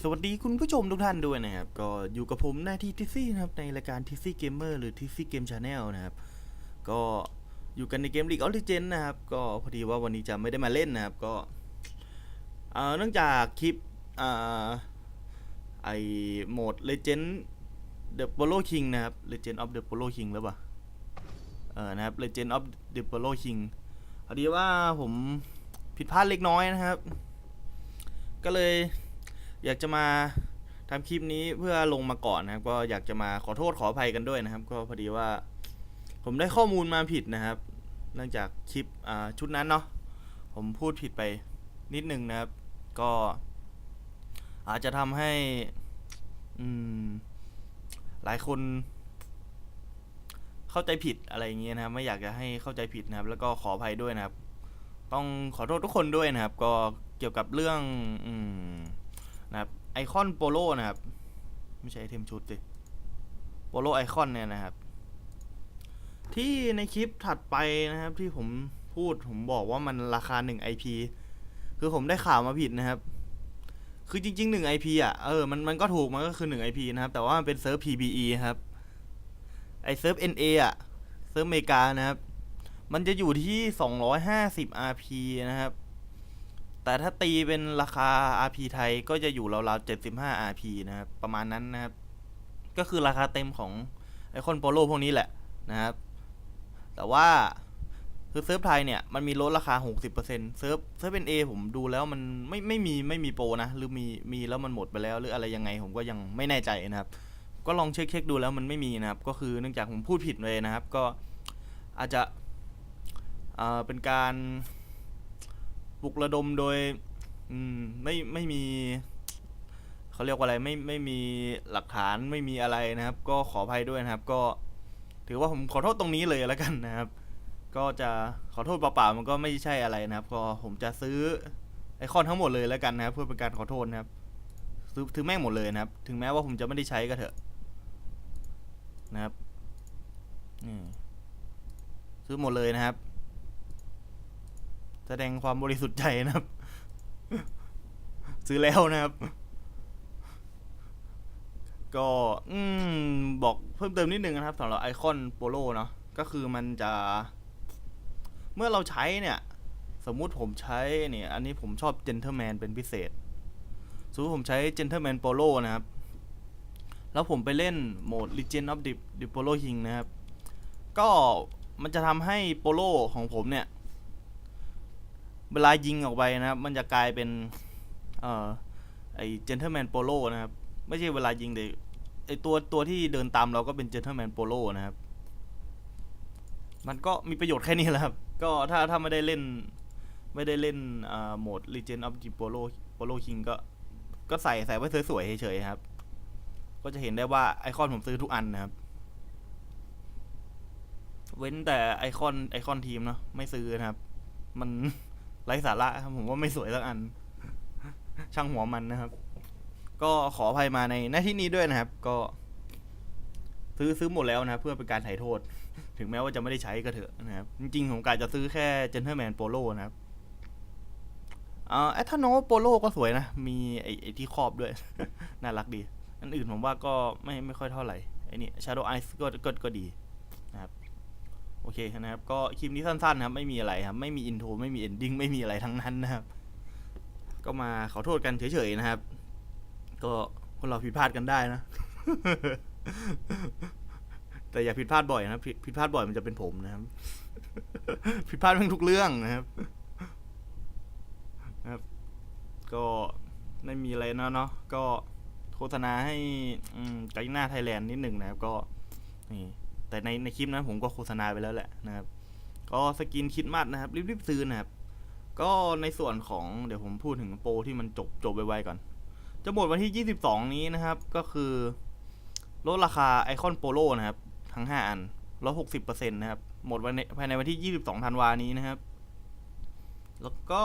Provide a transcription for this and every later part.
สวัสดีคุณผู้ชมทุกท่านด้วยนะครับ ก็อยู่กับผมหน้าที่ทิซี่นะครับ ในรายการทิซี่เกมเมอร์หรือทิซี่เกมชาแนลนะครับ ก็อยู่กันในเกม League of Legends นะครับ ก็พอดีว่าวันนี้จะไม่ได้มาเล่นนะครับ ก็เนื่องจากคลิปอไอโหมด Legend The Polo King นะครับ Legend of the Polo King หรือเปล่าเออนะครับ Legend of the Polo King พอดีว่าผมผิดพลาดเล็กน้อยนะครับ ก็เลย อยากจะมาทำคลิปนี้เพื่อลงมาก่อนนะครับ ก็อยากจะมาขอโทษขออภัยกันด้วยนะครับ ก็พอดีว่า ผมได้ข้อมูลมาผิดนะครับ เนื่องจากคลิปชุดนั้นเนาะผมพูดผิดไปนิดนึงนะครับ ก็ อาจจะทำให้อืมหลายคนเข้าใจผิดอะไรอย่างเงี้ยนะครับ ไม่อยากจะให้เข้าใจผิดนะครับ แล้วก็ขออภัยด้วยนะครับ ต้องขอโทษทุกคนด้วยนะครับ ก็เกี่ยวกับเรื่อง อืม นะครับไอคอนโปโลนะครับ ไม่ใช่ไอเทมชุดสิโปโลไอคอนเนี่ยนะครับ ที่ในคลิปถัดไปนะครับที่ผมพูดผมบอกว่ามันราคา 1 IP คือผมได้ข่าวมาผิดนะครับ คือจริง ๆ 1 IP อะเออมันมันก็ถูกมันก็คือ 1 IP นะครับ แต่ว่ามันเป็นเซิร์ฟ PBE ครับ ไอเซิร์ฟ NA อะเซิร์ฟอเมริกานะครับ มันจะอยู่ที่ 250 RP นะครับ แต่ถ้าตีเป็นราคา RP ไทยก็จะอยู่ราวๆ 75 RP นะครับ ประมาณนั้นนะครับ ก็คือราคาเต็มของไอคอนโปโลพวกนี้แหละนะครับ แต่ว่าคือเซิร์ฟไทยเนี่ย มันมีลดราคา 60%เซิร์ฟเซิร์ฟเป็น A ผมดูแล้วมันไม่ไม่มีไม่มีโปรนะ หรือมีมีแล้วมันหมดไปแล้ว หรืออะไรยังไงผมก็ยังไม่แน่ใจนะครับ ก็ลองเช็คเช็คดูแล้วมันไม่มีนะครับ ก็คือเนื่องจากผมพูดผิดเลยนะครับ ก็อาจจะเอ่อเป็นการ ปลุกระดมโดย อืมไม่ไม่มีเขาเรียกว่าอะไรไม่ไม่มีหลักฐานไม่มีอะไรนะครับ ก็ขออภัยด้วยนะครับ ก็ ถือว่าผมขอโทษตรงนี้เลยแล้วกันนะครับ ก็จะขอโทษเปล่าๆมันก็ไม่ใช่อะไรนะครับ ก็ผมจะซื้อไอคอนทั้งหมดเลยแล้วกันนะครับ เพื่อเป็นการขอโทษนะครับซื้อถือแม่งหมดเลยนะครับ ถึงแม้ว่าผมจะไม่ได้ใช้ก็เถอะ นะครับนี่ซื้อหมดเลยนะครับ แสดงความบริสุทธิ์ใจนะครับ ซื้อแล้วนะครับ ก็อืมบอกเพิ่มเติมนิดนึงนะครับสำหรับไอคอนโปโลเนาะก็คือมันจะ เมื่อเราใช้เนี่ย สมมุติผมใช้เนี่ย อันนี้ผมชอบเจนเทอร์แมนเป็นพิเศษสมมติผมใช้เจนเทอร์แมนโปโลนะครับ แล้วผมไปเล่นโหมด Legend of the the Polo King นะครับ ก็มันจะทำให้โปโลของผมเนี่ย เวลายิงออกไปนะครับ มันจะกลายเป็น เอ่อ ไอเจนเทอร์แมนโปโลนะครับ ไม่ใช่เวลายิงแต่ไอตัวตัวที่เดินตามเราก็เป็นเจนเทอร์แมนโปโลนะครับ มันก็มีประโยชน์แค่นี้แหละครับ ก็ถ้าถ้าไม่ได้เล่น ไม่ได้เล่นโหมด Legend of the Polo Polo King ก็ ก็ใส่ใส่ไว้สวยๆเฉยๆครับ ก็จะเห็นได้ว่าไอคอนผมซื้อทุกอันนะครับ เว้นแต่ไอคอนไอคอนทีมเนาะไม่ซื้อนะครับ มัน ไร้สาระครับผมว่าไม่สวยสักอัน ช่างหัวมันนะครับ ก็ขออภัยมาในหน้าที่นี้ด้วยนะครับ ก็ ซื้อซื้อหมดแล้วนะเพื่อเป็นการไถ่โทษ ถึงแม้ว่าจะไม่ได้ใช้ก็เถอะนะครับ จริงๆผมกะจะซื้อแค่ Gentleman Polo นะครับอ่าแอทโนโปโลก็สวยนะ มีไอไอที่ครอบด้วย น่ารักดี อันอื่นผมว่าก็ไม่ไม่ค่อยเท่าไหร่ไอ้นี่ Shadow Eyes ก็ก็ก็ดีนะครับ โอเคนะครับ ก็คลิปนี้สั้นๆนะครับ ไม่มีอะไรครับ ไม่มีอินโทร ไม่มีเอนดิ้ง ไม่มีอะไรทั้งนั้นนะครับ ก็มาขอโทษกันเฉยๆนะครับ ก็คนเราผิดพลาดกันได้นะ แต่อย่าผิดพลาดบ่อยนะผิดผิดพลาดบ่อยมันจะเป็นผมนะครับ ผิดพลาดทั้งทุกเรื่องนะครับ นะครับ ก็ไม่มีอะไรนะเนาะ ก็โฆษณาให้ไกด์หน้าไทยแลนด์นิดหนึ่งนะครับ ก็นี่ แต่ในในคลิปนั้นผมก็โฆษณาไปแล้วแหละนะครับ ก็สกินคิดมัดนะครับ รีบๆซื้อนะครับ ก็ในส่วนของเดี๋ยวผมพูดถึงโปรที่มันจบจบไวๆก่อน จะหมดวันที่ 22 นี้นะครับ ก็คือลดราคาไอคอนโปโลนะครับ ทั้ง 5 อันลด60%นะครับ หมดวันในภายในวันที่ 22 ธันวานี้นะครับ แล้วก็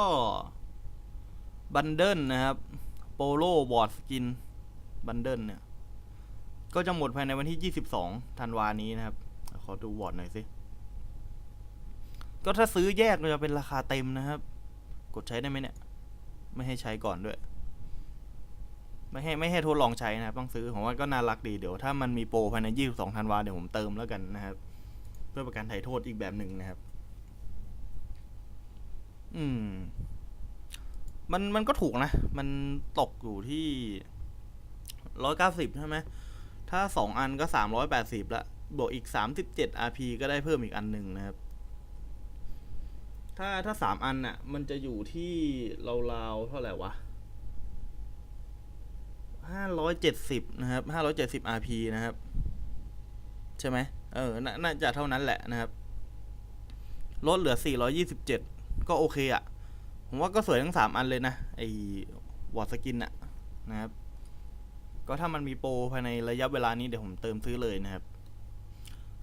บันเดิลนะครับโปโลบอร์ดสกินบันเดิลเนี่ย ก็จะหมดภายในวันที่ 22 ธันวานี้นะครับ ขอดูบอร์ดหน่อยสิ ก็ถ้าซื้อแยกจะเป็นราคาเต็มนะครับ กดใช้ได้ไหมเนี่ย ไม่ให้ใช้ก่อนด้วย ไม่ให้ไม่ให้ทดลองใช้นะครับ ต้องซื้อผมว่าก็น่ารักดี เดี๋ยวถ้ามันมีโปรภายใน 22 ธันวาเดี๋ยวผมเติมแล้วกันนะครับ เพื่อประกันไถ่โทษอีกแบบหนึ่งนะครับ อืม มันมันก็ถูกนะ มันตกอยู่ที่ร้อยเก้าสิบใช่ไหม ถ้าสองอันก็สามร้อยแปดสิบละบวกอีกสามสิบเจ็ด RP ก็ได้เพิ่มอีกอันหนึ่งนะครับ ถ้าถ้าสามอันน่ะ มันจะอยู่ที่ราวๆเท่าไหร่วะห้าร้อยเจ็ดสิบนะครับห้าร้อยเจ็ดสิบ RP นะครับ ใช่ไหมเออน,น่าจะเท่านั้นแหละนะครับ ลดเหลือสี่ร้อยี่สิบเจ็ดก็โอเคอะผมว่าก็สวยทั้งสามอันเลยนะ ไอ้วอร์สกินอะนะครับ ก็ถ้ามันมีโปรภายในระยะเวลานี้เดี๋ยวผมเติมซื้อเลยนะครับ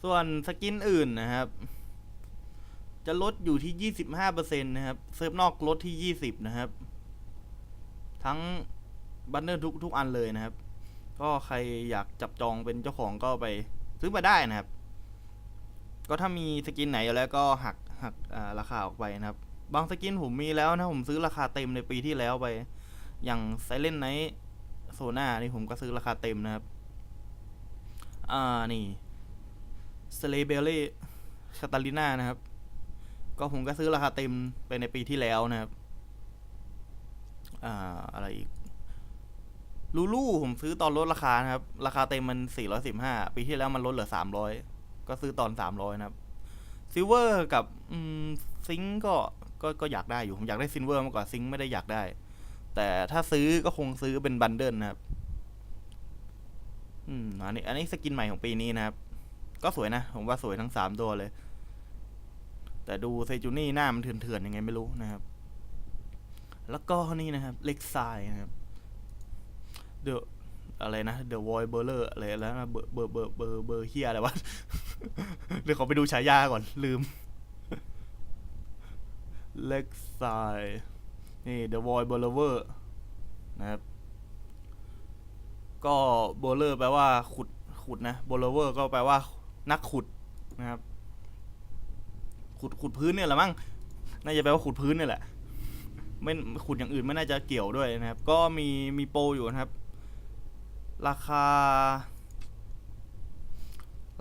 ส่วนสกินอื่นนะครับ จะลดอยู่ที่ 25%นะครับ เซิร์ฟนอกลดที่ 20 นะครับ ทั้งบันเนอร์ทุกทุกอันเลยนะครับ ก็ใครอยากจับจองเป็นเจ้าของก็ไปซื้อมาได้นะครับ ก็ถ้ามีสกินไหนอยู่แล้วก็หักหัการาคาออกไปนะครับ บางสกินผมมีแล้วนะผมซื้อราคาเต็มในปีที่แล้วไป อย่างไซเลนไนท์ โซน่านี่ผมก็ซื้อราคาเต็มนะครับ อ่า นี่สเลเบลลี่คาตาลิน่านะครับ ก็ผมก็ซื้อราคาเต็มไปในปีที่แล้วนะครับ อ่า อะไรอีก ลูลูผมซื้อตอนลดราคานะครับ ราคาเต็มมัน 415 ปีที่แล้วมันลดเหลือ 300 ก็ซื้อตอน 300 นะครับซิลเวอร์กับซิงก์ก็ก็ก็อยากได้อยู่ ผมอยากได้ซิลเวอร์มากกว่าซิงก์ไม่ได้อยากได้ แต่ถ้าซื้อก็คงซื้อเป็นบันเดิลนะครับ อืม อันนี้ อันนี้สกินใหม่ของปีนี้นะครับ ก็สวยนะ ผมว่าสวยทั้งสามตัวเลย แต่ดูเซจูนี่หน้ามันเถื่อนๆยังไงไม่รู้นะครับ แล้วก็นี่นะครับเล็กไซนะครับ เดอะอะไรนะเดอะวอยเบอร์เลอร์อะไรแล้วนะเบอร์เบอร์เบอร์เบอร์เบอร์เฮียอะไรวะเดี๋ยวขอไปดูฉายาก่อนลืมเล็กไซ นี่ The Void b o l l e r นะครับ ก็ b o l l e r แปลว่าขุด ขุดนะ b o l l e r ก็แปลว่านักขุดนะครับ ขุด ขุดพื้นเนี่ยแหละมั้ง น่าจะแปลว่าขุดพื้นเนี่ยแหละ ไม่ ขุดอย่างอื่นไม่น่าจะเกี่ยวด้วยนะครับ ก็มี มีโปรอยู่นะครับ ราคา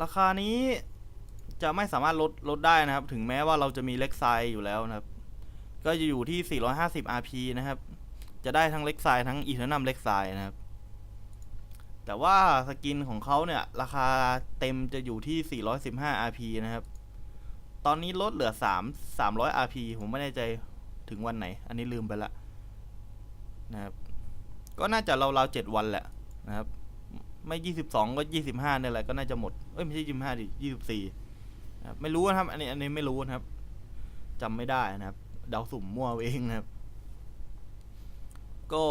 ราคานี้จะไม่สามารถลด ลดได้นะครับ ถึงแม้ว่าเราจะมีเล็กไซอยู่แล้วนะครับ ก็จะอยู่ที่ 450 RP นะครับ จะได้ทั้งเล็กไซทั้งอีเทอร์นัมเล็กไซนะครับ แต่ว่าสกินของเขาเนี่ย ราคาเต็มจะอยู่ที่ 415 RP นะครับ ตอนนี้ลดเหลือ 3 300 RP ผมไม่แน่ใจถึงวันไหน อันนี้ลืมไปละนะครับ ก็น่าจะราวๆ 7 วันแหละนะครับ ไม่ 22 ก็ 25เนี่ยแหละก็น่าจะหมด เอ้ยไม่ใช่25ดิ24นะไม่รู้นะครับ อันนี้อันนี้ไม่รู้นะครับจำไม่ได้นะครับ เดาสุ่มมั่วเอาเองนะครับ ก็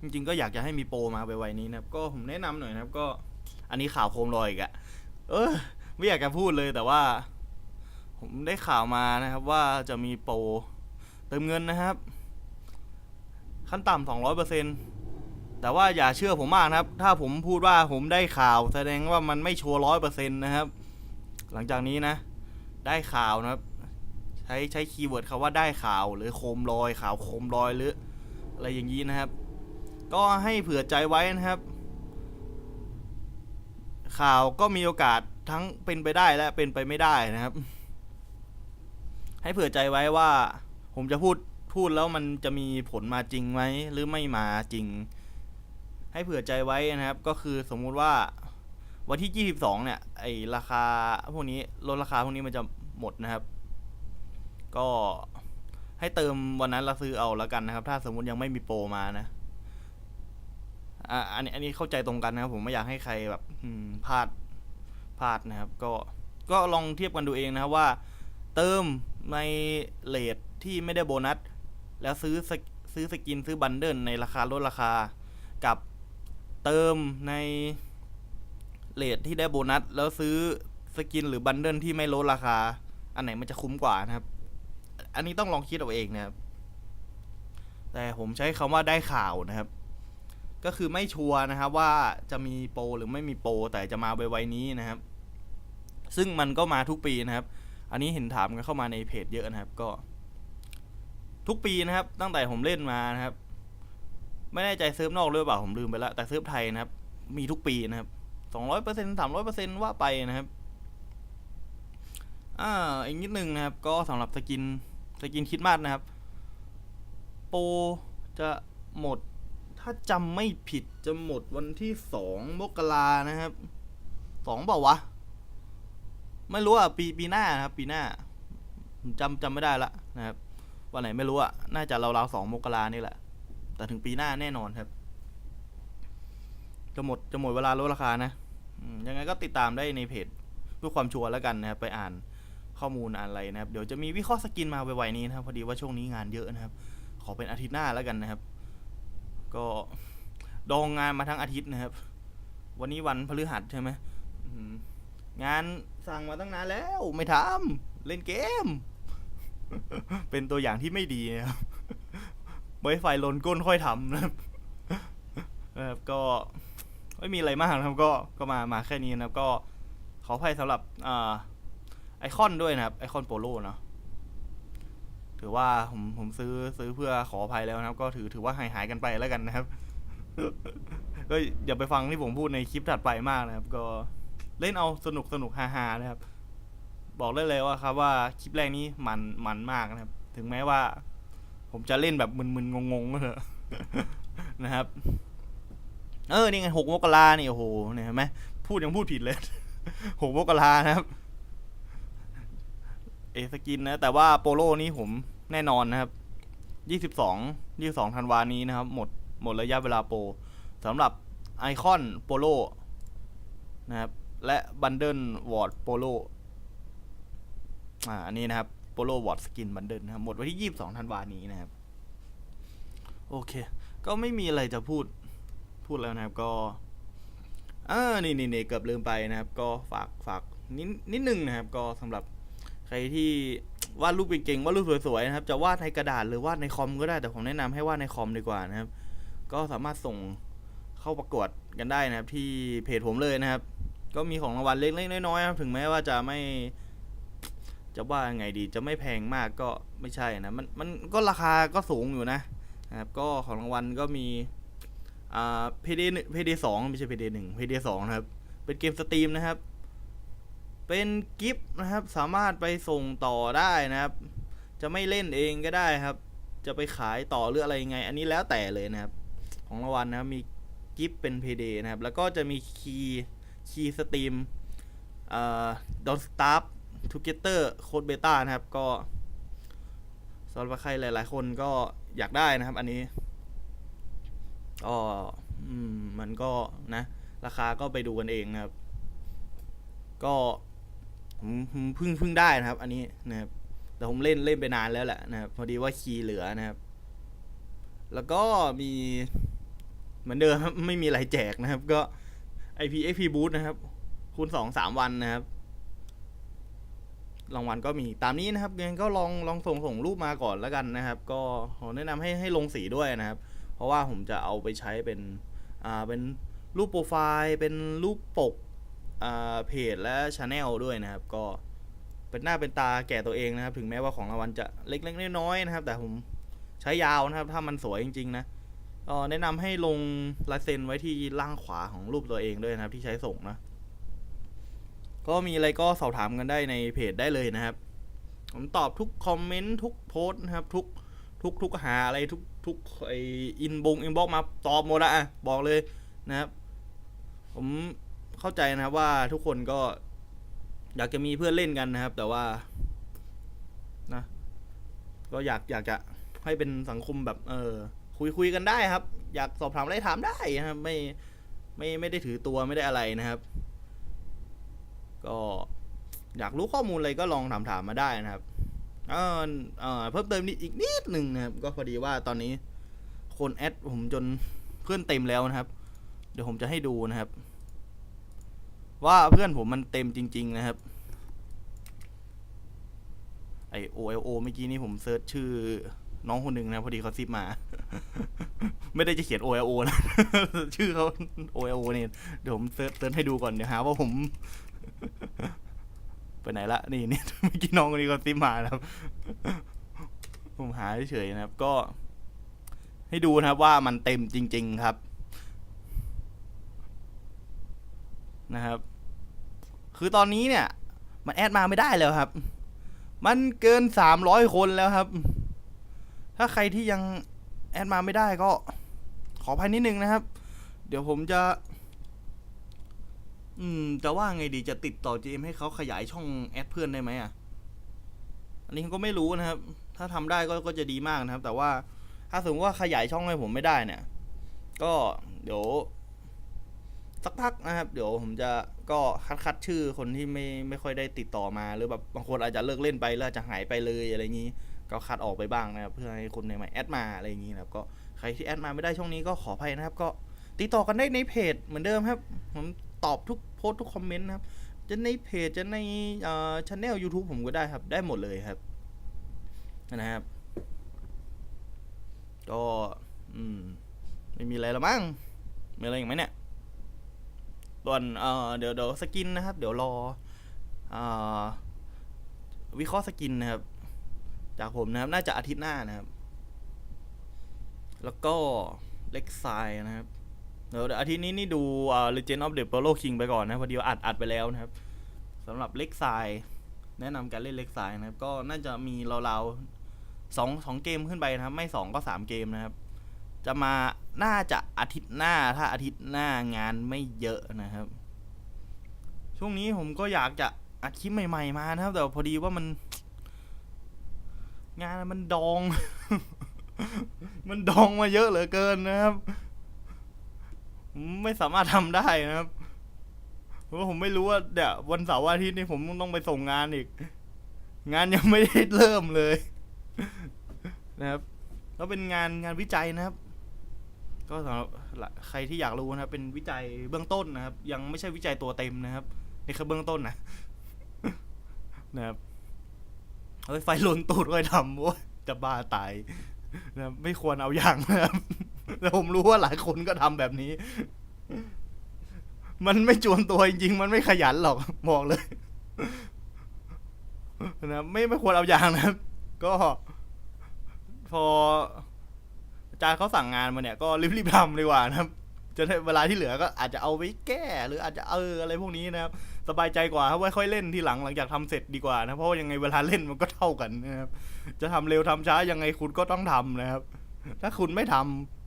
จริงๆก็อยากจะให้มีโปรมาไวๆนี้นะครับ ก็ผมแนะนำหน่อยนะครับ ก็ อันนี้ข่าวโคมลอยอีกอะเออ ไม่อยากจะพูดเลยแต่ว่า ผมได้ข่าวมานะครับ ว่าจะมีโปรเติมเงินนะครับ ขั้นต่ำสองร้อยเปอร์เซ็นตแต่ว่าอย่าเชื่อผมมากนะครับ ถ้าผมพูดว่าผมได้ข่าวแสดงว่ามันไม่ชัวร์ร้อยเปอร์เซ็นต์นะครับ หลังจากนี้นะ ได้ข่าวนะครับ ใช้ใช้คีย์เวิร์ดคำว่าได้ข่าว หรือโคมลอยข่าวโคมลอยหรืออะไรอย่างนี้นะครับ ก็ให้เผื่อใจไว้นะครับ ข่าวก็มีโอกาสทั้งเป็นไปได้และเป็นไปไม่ได้นะครับ ให้เผื่อใจไว้ว่า ผมจะพูดพูดแล้วมันจะมีผลมาจริงไหมหรือไม่มาจริง ให้เผื่อใจไว้นะครับ ก็คือสมมุติว่าวันที่ 22 เนี่ย ไอราคาพวกนี้ลดราคาพวกนี้มันจะหมดนะครับ ก็ให้เติมวันนั้นเราซื้อเอาแล้วกันนะครับ ถ้าสมมุติยังไม่มีโปรมานะอ่าอันนี้อันนี้เข้าใจตรงกันนะครับ ผมไม่อยากให้ใครแบบพลาดพลาดนะครับ ก็ก็ลองเทียบกันดูเองนะครับว่า เติมในเลทที่ไม่ได้โบนัส แล้วซื้อซื้อสกินซื้อบันเดิลในราคาลดราคา กับเติมในเลทที่ได้โบนัส แล้วซื้อสกินหรือบันเดิลที่ไม่ลดราคา อันไหนมันจะคุ้มกว่านะครับ อันนี้ต้องลองคิดเอาเองนะครับ แต่ผมใช้คำว่าได้ข่าวนะครับ ก็คือไม่ชัวร์นะครับว่าจะมีโปรหรือไม่มีโปรแต่จะมาไวๆนี้นะครับ ซึ่งมันก็มาทุกปีนะครับ อันนี้เห็นถามกันเข้ามาในเพจเยอะนะครับ ก็ ทุกปีนะครับ ตั้งแต่ผมเล่นมานะครับ ไม่แน่ใจเซิร์ฟนอกหรือเปล่าผมลืมไปล้วแต่เซิร์ฟไทยนะครับ มีทุกปีนะครับสองร้อยเปอร์เซ็นต์สามร้อยเปอร์เซ็นต์ว่าไปนะครับอ่าอีกนิดนึงนะครับ ก็สำหรับสกิน สกินคิดมากนะครับ โปรจะหมด ถ้าจำไม่ผิดจะหมดวันที่สองมกรานะครับสองเปล่าวะ ไม่รู้อะ ปีปีหน้านะครับ ปีหน้าจำจำไม่ได้ละนะครับ วันไหนไม่รู้อะ น่าจะราวๆสองมกรานี่แหละ แต่ถึงปีหน้าแน่นอนครับ จะหมดจะหมดเวลาลดราคานะยังไงก็ติดตามได้ในเพจเพื่อความชัวร์แล้วกันนะครับ ไปอ่าน ข้อมูลอะไรนะครับ เดี๋ยวจะมีวิเคราะห์สกินมาไวๆนี้นะครับ พอดีว่าช่วงนี้งานเยอะนะครับ ขอเป็นอาทิตย์หน้าแล้วกันนะครับ ก็ดองงานมาทั้งอาทิตย์นะครับ วันนี้วันพฤหัสใช่ไหมอืมงานสั่งมาตั้งนานแล้วไม่ทำเล่นเกม เป็นตัวอย่างที่ไม่ดีนะครับไว้ไฟลนก้นค่อยทำนะครับนะครับก็ไม่มีอะไรมากนะครับ ก็ก็มามาแค่นี้นะครับ ก็ขออภัยสำหรับอ่า ไอคอนด้วยนะครับ ไอคอนโปโลเนาะถือว่าผมผมซื้อซื้อเพื่อขออภัยแล้วนะครับ ก็ถือถือว่าหายหายกันไปแล้วกันนะครับ ก็อย่าไปฟังที่ผมพูดในคลิปถัดไปมากนะครับ ก็เล่นเอาสนุกสนุกฮาฮานะครับ บอกได้เลยว่าครับว่าคลิปแรกนี้มันมันมากนะครับ ถึงแม้ว่า ผมจะเล่นแบบมึนๆงงๆก็เถอะนะครับ เออนี่ไงหกมกรานี่โอ้โหเนี่ยเห็นไหมพูดยังพูดผิดเลยหกมกรานะครับ เอสกินนะ แต่ว่าโปโลนี่ผมแน่นอนนะครับยี่สิบสองยี่สองธันวานี้นะครับ หมดหมดระยะเวลาโปรสำหรับไอคอนโปโลนะครับ และบันเดิลวอร์ดโปโลอ่าอันนี้นะครับโปโลวอร์ดสกินบันเดิลนะครับ หมดวันที่ยี่สิบสองธันวานี้นะครับ โอเค ก็ไม่มีอะไรจะพูดพูดแล้วนะครับก็ออนี่นี่นี่เกือบลืมไปนะครับ ก็ฝากฝากนิดนิดนึงนะครับ ก็สำหรับ ใครที่วาดรูปเก่งๆวาดรูปสวยๆนะครับ จะวาดในกระดาษหรือวาดในคอมก็ได้ แต่ผมแนะนำให้วาดในคอมดีกว่านะครับ ก็สามารถส่งเข้าประกวดกันได้นะครับ ที่เพจผมเลยนะครับ ก็มีของรางวัลเล็กๆน้อยๆครับถึงแม้ว่าจะไม่ จะว่ายังไงดี จะไม่แพงมากก็ไม่ใช่นะ มันมันก็ราคาก็สูงอยู่นะนะครับ ก็ของรางวัลก็มีอ่า PD หนึ่ง PD สองไม่ใช่ PD หนึ่ง PD สองนะครับ เป็นเกมสตรีมนะครับ เป็นกิฟต์นะครับสามารถไปส่งต่อได้นะครับ จะไม่เล่นเองก็ได้ครับ จะไปขายต่อหรืออะไรยังไง อันนี้แล้วแต่เลยนะครับ ของรางวัลนะครับมีกิฟต์เป็น PD นะครับ แล้วก็จะมีคีย์คีย์สตรีมอ่า Don't Starve Together Code Beta นะครับ ก็สำหรับใครหลาย ๆ คนก็อยากได้นะครับ อันนี้ก็อืมมันก็นะ ราคาก็ไปดูกันเองนะครับ ก็ ผมเพิ่งเพิ่งได้นะครับ อันนี้นะครับ แต่ผมเล่นเล่นไปนานแล้วแหละนะครับ พอดีว่าคีย์เหลือนะครับ แล้วก็มีเหมือนเดิมครับไม่มีอะไรแจกนะครับ ก็ IP XP Boost นะครับ คูณสองสามวันนะครับรางวัลก็มีตามนี้นะครับงั้นก็ลองลองส่งส่งรูปมาก่อนแล้วกันนะครับ ก็ขอแนะนำให้ให้ลงสีด้วยนะครับ เพราะว่าผมจะเอาไปใช้เป็นอ่าเป็นรูปโปรไฟล์ เป็นรูปปก เพจและช anel ด้วยนะครับ ก็เป็นหน้าเป็นตาแก่ตัวเองนะครับ ถึงแม้ว่าของรางวัลจะเล็กๆน้อยๆนะครับ แต่ผมใช้ยาวนะครับ ถ้ามันสวยจริง ๆ นะก็แนะนำให้ลงลายเซ็นไว้ที่ล่างขวาของรูปตัวเองด้วยนะครับ ที่ใช้ส่งนะ ก็มีอะไรก็สอบถามกันได้ในเพจได้เลยนะครับ ผมตอบทุกคอมเมนต์ทุกโพสต์นะครับ ทุกทุกทุกหาอะไรทุกทุกไออินบงอินบ็อกมาตอบหมดละอะบอกเลยนะครับ ผม เข้าใจนะครับว่าทุกคนก็อยากจะมีเพื่อนเล่นกันนะครับ แต่ว่านะ ก็อยากอยากจะให้เป็นสังคมแบบ เออ คุยคุยกันได้ครับ อยากสอบถามอะไรถามได้นะครับ ไม่ไม่ไม่ได้ถือตัวไม่ได้อะไรนะครับ ก็อยากรู้ข้อมูลอะไรก็ลองถามถามมาได้นะครับเออเออเพิ่มเติมนิดอีกนิดหนึ่งนะครับ ก็พอดีว่าตอนนี้ คนแอดผมจนเพื่อนเต็มแล้วนะครับ เดี๋ยวผมจะให้ดูนะครับ ว่าเพื่อนผมมันเต็มจริง ๆ นะครับ ไอ OLO เมื่อกี้นี้ผมเซิร์ชชื่อน้องคนหนึ่งนะ พอดีเขาซิปมา ไม่ได้จะเขียน OLO นะ ชื่อเขา OLO เนี่ยเดี๋ยวผมเซิร์ชเซิร์ชให้ดูก่อน เดี๋ยวหาว่าผม ไปไหนละนี่นี่เมื่อกี้น้องคนนี้ก็ซิปมานะครับ ผมหาเฉยๆนะครับ ก็ ให้ดูนะครับว่ามันเต็มจริง ๆ ครับนะครับ คือตอนนี้เนี่ย มันแอดมาไม่ได้แล้วครับ มันเกินสามร้อยคนแล้วครับ ถ้าใครที่ยังแอดมาไม่ได้ก็ ขออภัยนิดนึงนะครับ เดี๋ยวผมจะ อืมจะว่าไงดีจะติดต่อ GM ให้เขาขยายช่องแอดเพื่อนได้ไหมอะ อันนี้ก็ไม่รู้นะครับ ถ้าทำได้ก็ก็จะดีมากนะครับ แต่ว่าถ้าสมมติว่าขยายช่องให้ผมไม่ได้เนี่ย ก็เดี๋ยว สักพักนะครับเดี๋ยวผมจะก็คัดคัดชื่อคนที่ไม่ไม่ค่อยได้ติดต่อมา หรือแบบบางคนอาจจะเลิกเล่นไปแล้วอาจจะหายไปเลยอะไรอย่างนี้ ก็คัดออกไปบ้างนะครับเพื่อให้คนใหม่แอดมาอะไรอย่างนี้นะครับก็ใครที่แอดมาไม่ได้ช่วงนี้ก็ขออภัยนะครับ ก็ติดต่อกันได้ในเพจเหมือนเดิมครับ ผมตอบทุกโพสทุกคอมเมนต์นะครับ จะในเพจจะในเอ่อช anel YouTube ผมก็ได้ครับ ได้หมดเลยครับนะครับ ก็ อืม ไม่มีอะไรแล้วมั้งมีอะไรอีกไหมเนี่ย ส่วนเออเดี๋ยวเดี๋ยวสกินนะครับ เดี๋ยวรออวิเคราะห์สกินนะครับ จากผมนะครับ น่าจะอาทิตย์หน้านะครับ แล้วก็เล็กไซนะครับ เดี๋ยวอาทิตย์นี้นี่ดูเอ่อ Legend of the Polo King ไปก่อนนะพอดีอัดอัดไปแล้วนะครับสำหรับเล็กไซแนะนำการเล่นเล็กไซนะครับ ก็น่าจะมีราวๆสองสองเกมขึ้นไปนะครับ ไม่สองก็สามเกมนะครับ จะมาน่าจะอาทิตย์หน้าถ้าอาทิตย์หน้างานไม่เยอะนะครับ ช่วงนี้ผมก็อยากจะอัดคลิปใหม่ ๆ มานะครับ แต่พอดีว่ามัน งานมันดอง มันดองมาเยอะเหลือเกินนะครับ ไม่สามารถทำได้นะครับเพราะผมไม่รู้ว่าเดี๋ยววันเสาร์วันอาทิตย์นี่ผมต้องไปส่งงานอีก งานยังไม่ได้เริ่มเลย นะครับ แล้วเป็นงานงานวิจัยนะครับ ก็สำหรับใครที่อยากรู้นะครับ เป็นวิจัยเบื้องต้นนะครับ ยังไม่ใช่วิจัยตัวเต็มนะครับนี่คือเบื้องต้นนะนะครับเฮ้ยไฟลนตูดเลยทำโว้ยจะบ้าตายนะไม่ควรเอาอย่างนะครับแต่ผมรู้ว่าหลายคนก็ทำแบบนี้ มันไม่จวนตัวจริงๆ มันไม่ขยันหรอกบอกเลยนะไม่ไม่ควรเอาอย่างนะครับ ก็ พอ อาจารย์เขาสั่งงานมาเนี่ยก็รีบๆทำดีกว่านะครับจะได้เวลาที่เหลือก็อาจจะเอาไว้แก้ หรืออาจจะเอออะไรพวกนี้นะครับ สบายใจกว่าครับไว้ค่อยเล่นทีหลังหลังจากทำเสร็จดีกว่านะเพราะยังไงเวลาเล่นมันก็เท่ากันนะครับ จะทำเร็วทำช้ายังไงคุณก็ต้องทำนะครับ ถ้าคุณไม่ท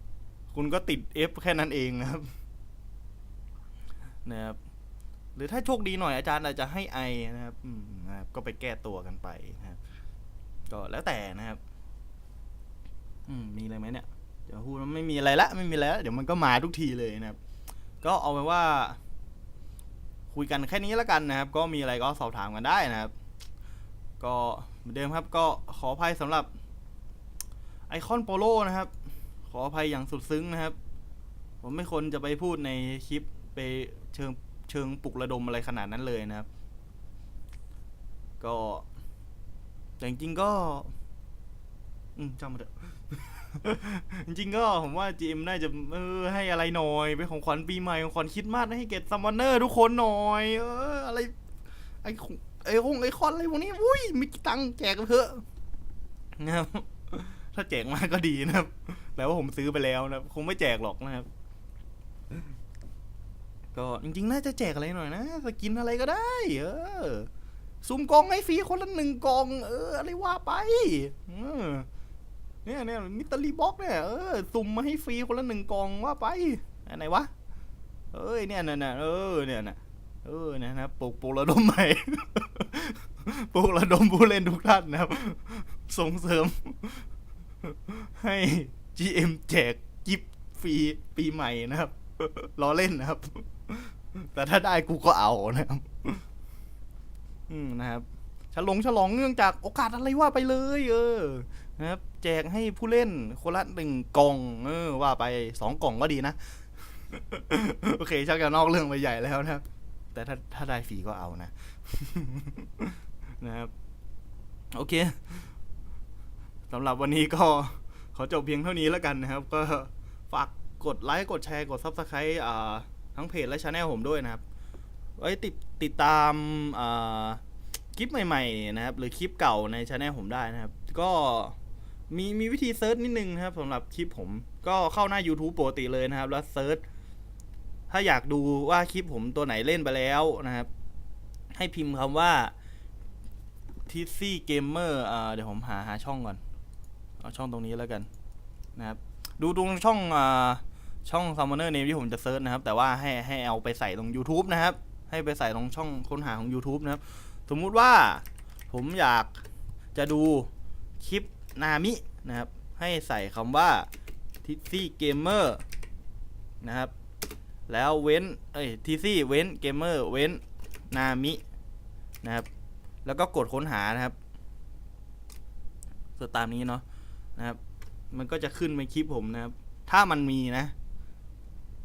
ำคุณก็ติด F แค่นั้นเองนะครับนะครับหรือถ้าโชคดีหน่อยอาจารย์อาจจะให้ไอนะครับอืมนะครับ ก็ไปแก้ตัวกันไปนะครับ ก็แล้วแต่นะครับ อืมมีอะไรไหมเนี่ย เดี๋ยวพูดว่าไม่มีอะไรละไม่มีอะไรละเดี๋ยวมันก็มาทุกทีเลยนะครับ ก็เอาเป็นว่า คุยกันแค่นี้แล้วกันนะครับ ก็มีอะไรก็สอบถามกันได้นะครับ ก็เหมือนเดิมครับ ก็ขออภัยสำหรับไอคอนโปโลนะครับ ขออภัยอย่างสุดซึ้งนะครับ ผมไม่ควรจะไปพูดในคลิปไปเชิงเชิงปลุกระดมอะไรขนาดนั้นเลยนะครับ ก็แต่จริงก็ อืมจำมาเถอะ จริงๆก็ผมว่า GM น่าจะเออให้อะไรหน่อยเป็นของขวัญปีใหม่ของขวัญคริดมากให้เกตซัมมอนเนอร์ทุกคนหน่อย เออ อะไรไอ้ของไอ้คงไอ้คอนอะไรพวกนี้อุ้ยมีตังค์แจกกันเถอะนะครับถ้าแจกมากก็ดีนะครับ แต่ว่าผมซื้อไปแล้วนะครับ คงไม่แจกหรอกนะครับ ก็จริงๆ น่าจะแจกอะไรหน่อยนะสกินอะไรก็ได้ เออซุ่มกองให้ฟรีคนละหนึ่งกอง เออ อะไรว่าไป เออ เนี่ยเนี่ยมิตรลีบ็อกเนี่ยเออซุ่มมาให้ฟรีคนละหนึ่งกองว่าไปอันไหนวะเอ้ยเนี่ยน่ะนะเออเนี่ยน่ะเออเนี่ยนะปลุกปลุกระดมใหม่ปลุกระดมผู้เล่นทุกท่านนะครับ ส่งเสริม ให้ GM แจกกิฟฟรีปีใหม่นะครับล้อเล่นนะครับ แต่ถ้าได้กูก็เอานะครับ อืมนะครับฉลองฉลองเนื่องจากโอกาสอะไรว่าไปเลย เออ นะครับแจกให้ผู้เล่นคนละหนึ่งกล่องเออว่าไปสองกล่องก็ดีนะ โอเคชักจะนอกเรื่องไปใหญ่แล้วนะครับ แต่ถ้าถ้าได้ฟรีก็เอานะ นะครับ โอเคสำหรับวันนี้ก็ขอจบเพียงเท่านี้แล้วกันนะครับ ก็ฝากกดไลค์กดแชร์กด Subscribe อ่าทั้งเพจและช anel ผมด้วยนะครับไว้ติดติดตามอ่าคลิปใหม่ ๆ นะครับ หรือคลิปเก่าในช anel ผมได้นะครับ ก็ มีมีวิธีเซิร์ชนิดนึงนะครับสำหรับคลิปผมก็เข้าหน้า YouTube ปกติเลยนะครับ แล้วเซิร์ชถ้าอยากดูว่าคลิปผมตัวไหนเล่นไปแล้วนะครับ ให้พิมพ์คำว่าทิซี่เกมเมอร์เดี๋ยวผมหาหาช่องก่อน เอาช่องตรงนี้แล้วกันนะครับ ดูตรงช่องอช่อง Summoner Name ที่ผมจะเซิร์ชนะครับ แต่ว่าให้ให้เอาไปใส่ตรง YouTube นะครับ ให้ไปใส่ตรงช่องค้นหาของ YouTube นะครับ สมมุติว่าผมอยากจะดูคลิป นามินะครับ ให้ใส่คำว่าทิซี่เกมเมอร์นะครับ แล้วเว้น เอ้ยทีซี่เว้นเกมเมอร์เว้นนามินะครับ แล้วก็กดค้นหานะครับตามนี้เนาะนะครับ มันก็จะขึ้นในคลิปผมนะครับ ถ้ามันมีนะ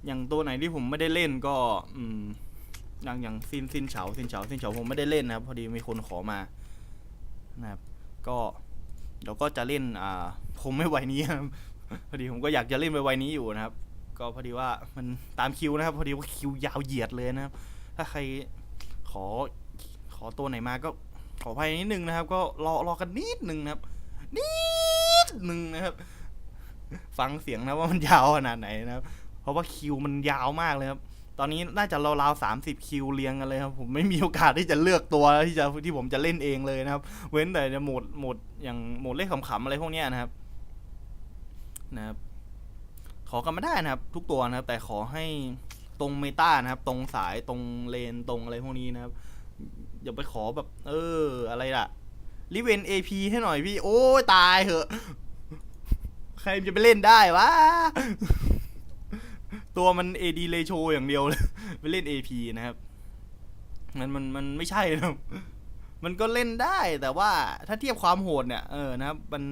อย่างตัวไหนที่ผมไม่ได้เล่นก็ อืมอย่างอย่างซินซินเฉาซินเฉาซินเฉาผมไม่ได้เล่นนะครับ พอดีมีคนขอมานะครับ ก็ เดี๋ยวก็จะเล่นอ่าผมไม่ไหวนี้ครับพอดีผมก็อยากจะเล่นไปไวยนี้อยู่นะครับ ก็พอดีว่ามันตามคิวนะครับ พอดีว่าคิวยาวเหยียดเลยนะครับ ถ้าใครขอขอตัวไหนมาก็ขออภัยนิดนึงนะครับ ก็รอรอกันนิดนึงนะครับ นิดนึงนะครับ ฟังเสียงนะว่ามันยาวขนาดไหนนะครับ เพราะว่าคิวมันยาวมากเลยครับ ตอนนี้น่าจะราวๆสามสิบคิวเรียงกันเลยครับผมไม่มีโอกาสที่จะเลือกตัวที่จะที่ผมจะเล่นเองเลยนะครับ เว้นแต่จะโหมดโหมดอย่างโหมดเล่นขำๆอะไรพวกเนี้ยนะครับ นะครับ ขอกันไม่ได้นะครับ ทุกตัวนะครับ แต่ขอให้ตรงเมตานะครับ ตรงสายตรงเลนตรงอะไรพวกนี้นะครับ อย่าไปขอแบบ เออ อะไรล่ะรีเวนเอพีให้หน่อยพี่ โอ้ตายเหอะ ใครจะไปเล่นได้วะ ตัวมัน AD ratio อย่างเดียวเลย ไปเล่น AP นะครับ มันมันมันไม่ใช่นะครับ มันก็เล่นได้แต่ว่าถ้าเทียบความโหดเนี่ย เออนะครับ มัน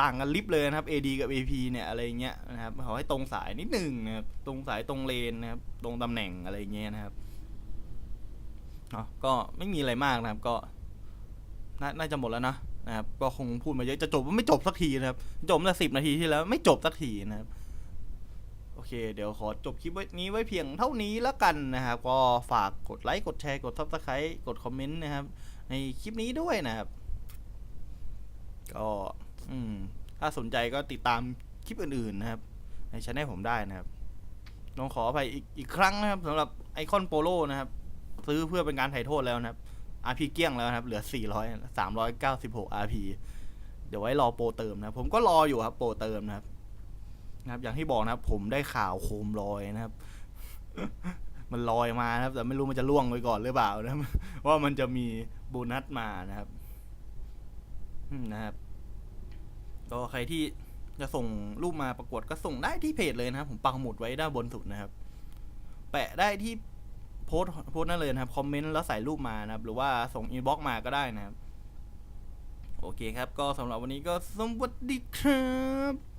ต่างกันลิบเลยนะครับ AD กับ AP เนี่ยอะไรเงี้ยนะครับขอให้ตรงสายนิดหนึ่งนะครับ ตรงสายตรงเลนนะครับ ตรงตำแหน่งอะไรเงี้ยนะครับก็ไม่มีอะไรมากนะครับ ก็น่าจะหมดแล้วนะนะครับ ก็คงพูดมาเยอะจะจบไม่จบสักทีนะครับ จบตั้งสิบนาทีที่แล้วไม่จบสักทีนะครับ โอเค เดี๋ยวขอจบคลิปนี้ไว้เพียงเท่านี้แล้วกันนะครับ ก็ฝากกดไลค์กดแชร์กดซับสไครต์กดคอมเมนต์นะครับ ในคลิปนี้ด้วยนะครับ ก็อืมถ้าสนใจก็ติดตามคลิปอื่นๆนะครับ ในช anel ผมได้นะครับต้องขออภัยอีกอีกครั้งนะครับสำหรับไอคอนโปโลนะครับ ซื้อเพื่อเป็นการไถ่โทษแล้วนะครับ RP เกลี้ยงแล้วนะครับ เหลือ 400 396 RP เดี๋ยวไว้รอโปรเติมนะ ผมก็รออยู่ครับโปรเติมนะครับ นะครับ อย่างที่บอกนะครับ ผมได้ข่าวโคมลอยนะครับ มันลอยมานะครับ แต่ไม่รู้มันจะล่วงไปก่อนหรือเปล่านะว่ามันจะมีโบนัสมานะครับนะครับก็ใครที่จะส่งรูปมาประกวดก็ส่งได้ที่เพจเลยนะครับ ผมปักหมุดไว้ด้านบนสุดนะครับ แปะได้ที่โพสต์โพสนั่นเลยนะครับ คอมเมนต์แล้วใส่รูปมานะครับ หรือว่าส่งอินบ็อกมาก็ได้นะครับ โอเคครับ ก็สำหรับวันนี้ก็สวัสดีครับ